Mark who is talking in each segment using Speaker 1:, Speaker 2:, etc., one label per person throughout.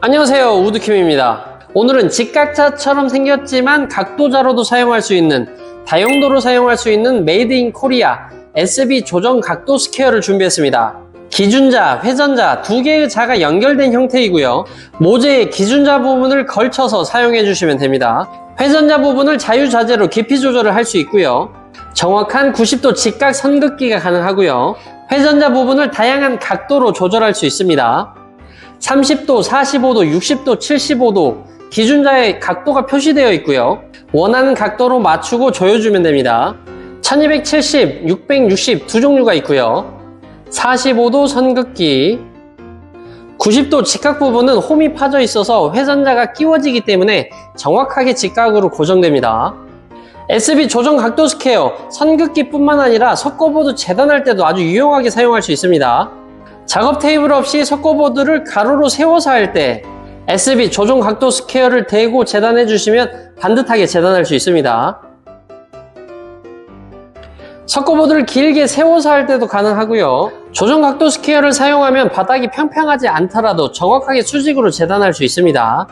Speaker 1: 안녕하세요 우드킴입니다. 오늘은 직각자처럼 생겼지만 각도자로도 사용할 수 있는 다용도로 사용할 수 있는 메이드 인 코리아 SB 조정 각도 스퀘어를 준비했습니다. 기준자, 회전자 두 개의 자가 연결된 형태이고요. 모재의 기준자 부분을 걸쳐서 사용해 주시면 됩니다. 회전자 부분을 자유자재로 깊이 조절을 할 수 있고요. 정확한 90도 직각 선긋기가 가능하고요. 회전자 부분을 다양한 각도로 조절할 수 있습니다 30도, 45도, 60도, 75도 기준자의 각도가 표시되어 있고요. 원하는 각도로 맞추고 조여주면 됩니다. 1270, 660 두 종류가 있고요. 45도 선긋기 90도 직각 부분은 홈이 파져 있어서 회전자가 끼워지기 때문에 정확하게 직각으로 고정됩니다. SB 조정 각도 스퀘어 선긋기뿐만 아니라 석고보드 재단할 때도 아주 유용하게 사용할 수 있습니다. 작업 테이블 없이 석고보드를 가로로 세워서 할 때 SB 조종 각도 스퀘어를 대고 재단해 주시면 반듯하게 재단할 수 있습니다. 석고보드를 길게 세워서 할 때도 가능하고요. 조정 각도 스퀘어를 사용하면 바닥이 평평하지 않더라도 정확하게 수직으로 재단할 수 있습니다.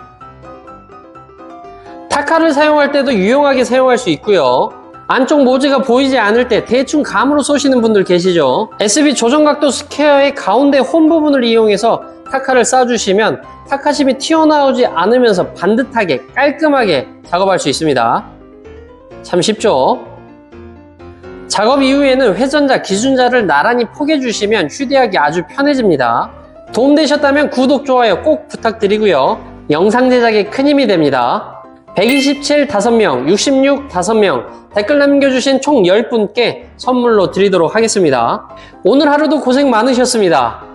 Speaker 1: 타카를 사용할 때도 유용하게 사용할 수 있고요. 안쪽 모지가 보이지 않을 때 대충 감으로 쏘시는 분들 계시죠? SB 조정각도 스퀘어의 가운데 홈 부분을 이용해서 타카를 쏴주시면 타카심이 튀어나오지 않으면서 반듯하게 깔끔하게 작업할 수 있습니다. 참 쉽죠? 작업 이후에는 회전자, 기준자를 나란히 포개 주시면 휴대하기 아주 편해집니다. 도움되셨다면 구독, 좋아요 꼭 부탁드리고요. 영상 제작에 큰 힘이 됩니다. 127 5명, 66 5명, 댓글 남겨주신 총 10분께 선물로 드리도록 하겠습니다. 오늘 하루도 고생 많으셨습니다.